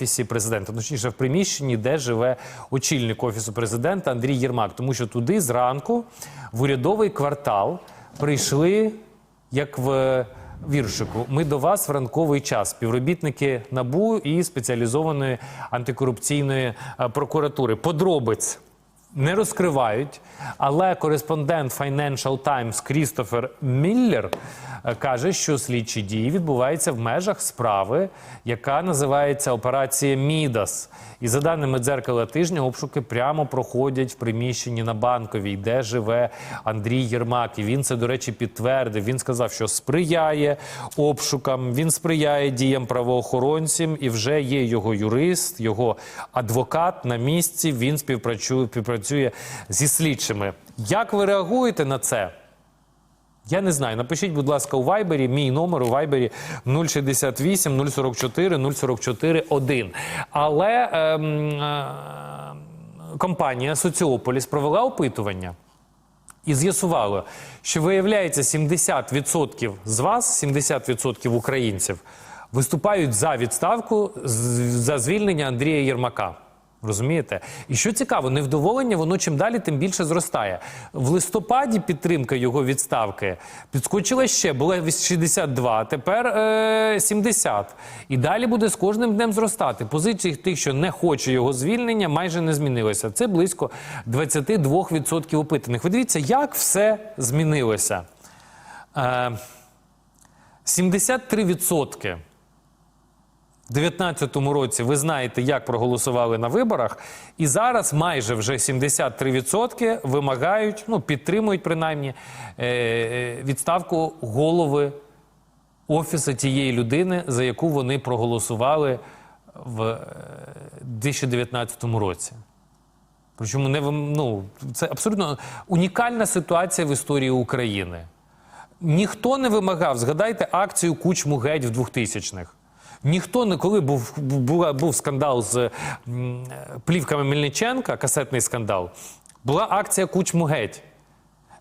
офісі президента, точніше в приміщенні, де живе очільник офісу президента Андрій Єрмак, тому що туди зранку в урядовий квартал прийшли як в віршику. Ми до вас в ранковий час. Співробітники набу і спеціалізованої антикорупційної е, прокуратури. Подробиць не розкривають, але кореспондент Financial Times Крістофер Міллер каже, що слідчі дії відбуваються в межах справи, яка називається операція Мідас. І за даними дзеркала тижня, обшуки прямо проходять в приміщенні на банковій, де живе Андрій Єрмак. І він це, до речі, підтвердив. Він сказав, що сприяє обшукам, він сприяє діям правоохоронців, і вже є його юрист, його адвокат на місці. Він співпрацює, співпрацює зі слідчими. Як ви реагуєте на це? Я не знаю. Напишіть, будь ласка, у Вайбері. Мій номер у Вайбері 068 044 044 1. Але ем, е, компанія Соціополіс провела опитування і з'ясувала, що виявляється 70% з вас, 70% українців, виступають за відставку за звільнення Андрія Єрмака. Розумієте? І що цікаво, невдоволення воно чим далі, тим більше зростає. В листопаді підтримка його відставки підскочила ще, була 62, тепер е, 70. І далі буде з кожним днем зростати. Позиції тих, що не хоче його звільнення, майже не змінилося. Це близько 22% опитаних. Ви дивіться, як все змінилося. Е, 73% в 2019 році ви знаєте, як проголосували на виборах, і зараз майже вже 73% вимагають, ну підтримують принаймні е, е, відставку голови офісу тієї людини, за яку вони проголосували в е, 2019 році. Причому не ну, це абсолютно унікальна ситуація в історії України. Ніхто не вимагав, згадайте акцію Кучму геть в 2000-х. Ніхто не коли був, був, був скандал з плівками Мельниченка, касетний скандал, була акція Кучму геть.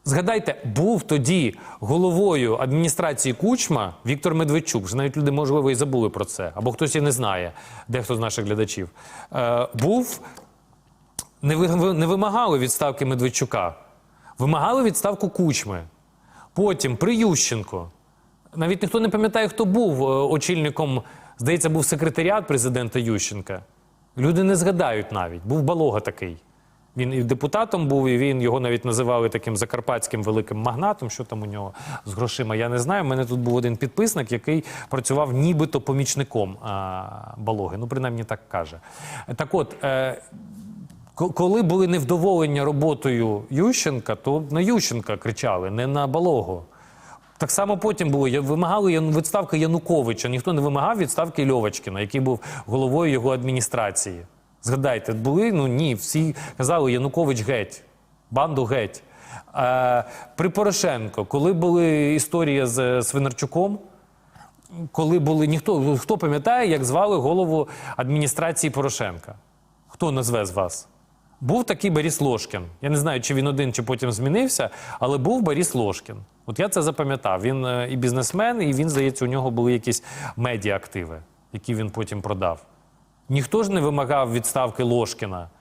Згадайте, був тоді головою адміністрації Кучма Віктор Медведчук. Вже навіть люди, можливо, і забули про це, або хтось і не знає, дехто з наших глядачів. Е, був не, ви- не вимагали відставки Медведчука, вимагали відставку Кучми. Потім при Ющенко. Навіть ніхто не пам'ятає, хто був е, очільником, здається, був секретаріат президента Ющенка. Люди не згадають навіть. Був балога такий. Він і депутатом був, і він його навіть називали таким закарпатським великим магнатом. Що там у нього з грошима, я не знаю. У мене тут був один підписник, який працював нібито помічником а, балоги. Ну, принаймні так каже. Так от. Е, Коли були невдоволення роботою Ющенка, то на Ющенка кричали, не на Балого. Так само потім було, вимагали відставки Януковича. Ніхто не вимагав відставки Льовочкіна, який був головою його адміністрації. Згадайте, були? Ну ні, всі казали Янукович геть, банду геть. Е, при Порошенко, коли були історія з е, Свинарчуком, коли були ніхто, хто пам'ятає, як звали голову адміністрації Порошенка? Хто назве з вас? Був такий Борис Ложкін. Я не знаю, чи він один, чи потім змінився, але був Борис Ложкін. От я це запам'ятав. Він е, і бізнесмен, і він, здається, у нього були якісь медіа-активи, які він потім продав. Ніхто ж не вимагав відставки Ложкіна.